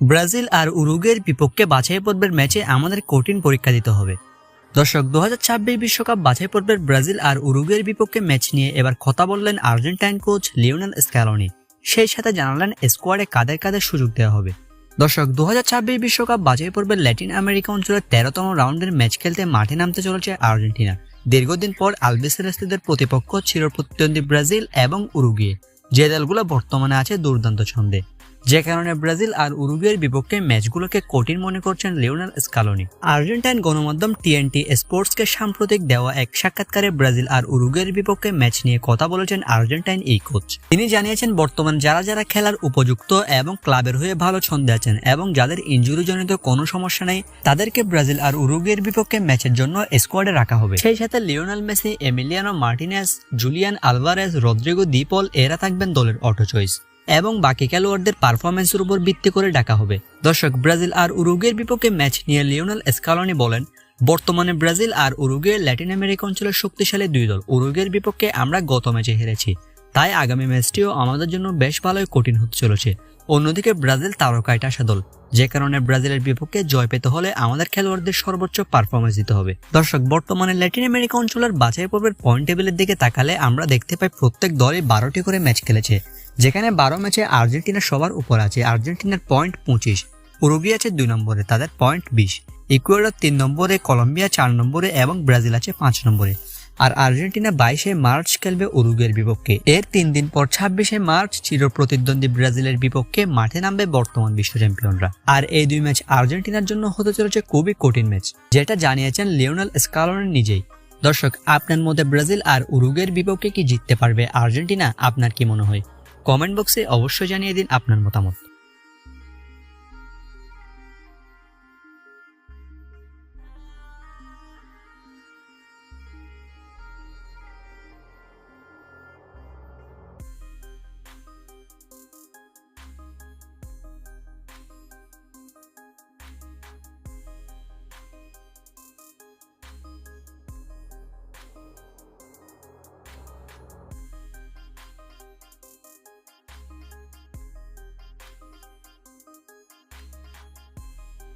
Brazil আর উরুগের বিপক্ষে বাছাই পর্বের ম্যাচে আমাদের কঠিন পরীক্ষা দিতে হবে। দর্শক দু হাজার বিশ্বকাপ বাছাই পর্বের ব্রাজিল আর উরুগের বিপক্ষে ম্যাচ নিয়ে এবার কথা বললেন আর্জেন্টাইন কোচ লিওনেল স্ক্যালনি। সেই সাথে জানালেন স্কোয়াডে কাদের কাদের সুযোগ দেওয়া হবে। দর্শক দু বিশ্বকাপ বাছাই পর্বের ল্যাটিন আমেরিকা অঞ্চলের তেরোতম রাউন্ডের ম্যাচ খেলতে মাঠে নামতে চলেছে আর্জেন্টিনা। দীর্ঘদিন পর আলবেসেরাস্তিদের প্রতিপক্ষ ছিল প্রতিদ্বন্দ্বী ব্রাজিল এবং উরুগিয়ে। যে দলগুলো বর্তমানে আছে দুর্দান্ত ছন্দে। যে কারণে ব্রাজিল আর উরুগুয়ের বিপক্ষে ম্যাচগুলোকে কঠিন মনে করছেন লিওনাল স্কালোনি। আর্জেন্টাইন গণমাধ্যম টিএনটি স্পোর্টসকে সাম্প্রতিক দেওয়া এক সাক্ষাৎকারে ব্রাজিল আর উরুগুয়ের বিপক্ষে ম্যাচ নিয়ে কথা বলেছেন আর্জেন্টাইন এই কোচ। তিনি জানিয়েছেন, বর্তমান যারা যারা খেলার উপযুক্ত এবং ক্লাবের হয়ে ভালো ছন্দে আছেন এবং যাদের ইঞ্জুরিজনিত কোনো সমস্যা নেই, তাদেরকে ব্রাজিল আর উরুগুয়ের বিপক্ষে ম্যাচের জন্য স্কোয়াডে রাখা হবে। সেই সাথে Lionel Messi, Emiliano Martinez, Julian Alvarez, Rodrigo De Paul এরা থাকবেন দলের অটো চয়েস এবং বাকি খেলোয়াড়দের পারফরমেন্সের উপর ভিত্তি করে ডাকা হবে। দর্শক, ব্রাজিল আর উরুগের বিপক্ষে ম্যাচ নিয়ে লিওনেল স্কালনি বলেন, বর্তমানে ব্রাজিল আর উরুগে ল্যাটিন আমেরিকা অঞ্চলের শক্তিশালী দুই দল। উরুগের বিপক্ষে আমরা গত ম্যাচে হেরেছি। তাই আগামী ম্যাচটিও আমাদের জন্য বেশ ভালোই কঠিন হতে চলেছে। অন্যদিকে ব্রাজিল তারকায় আসা দল, যে কারণে ব্রাজিলের বিপক্ষে জয় পেতে হলে আমাদের খেলোয়াড়দের সর্বোচ্চ পারফরমেন্স দিতে হবে। দর্শক, বর্তমানে ল্যাটিন আমেরিকা অঞ্চলের বাছাই পর্বের পয়েন্ট টেবিলের দিকে তাকালে আমরা দেখতে পাই প্রত্যেক দলই বারোটি করে ম্যাচ খেলেছে। যেখানে বারো ম্যাচে আর্জেন্টিনা সবার উপর আছে। আর্জেন্টিনার পয়েন্ট পঁচিশ উরুগি আছে দুই নম্বরে, তাদের পয়েন্ট বিশ, ইকুয়েডর তিন নম্বরে, কলম্বিয়া চার নম্বরে এবং ব্রাজিল আছে পাঁচ নম্বরে। আর আর্জেন্টিনা বাইশে মার্চ খেলবে উরুগের বিপক্ষে। এর তিন দিন পর ছাব্বিশে মার্চ চির প্রতিদ্বন্দ্বী ব্রাজিলের বিপক্ষে মাঠে নামবে বর্তমান বিশ্ব চ্যাম্পিয়নরা। আর এই দুই ম্যাচ আর্জেন্টিনার জন্য হতে চলেছে খুবই কঠিন ম্যাচ, যেটা জানিয়েছেন লিওনাল স্কালনের নিজেই। দর্শক, আপনার মধ্যে ব্রাজিল আর উরুগের বিপক্ষে কি জিততে পারবে আর্জেন্টিনা? আপনার কি মনে হয়? কমেন্ট বক্সে অবশ্যই জানিয়ে দিন আপনার মতামত।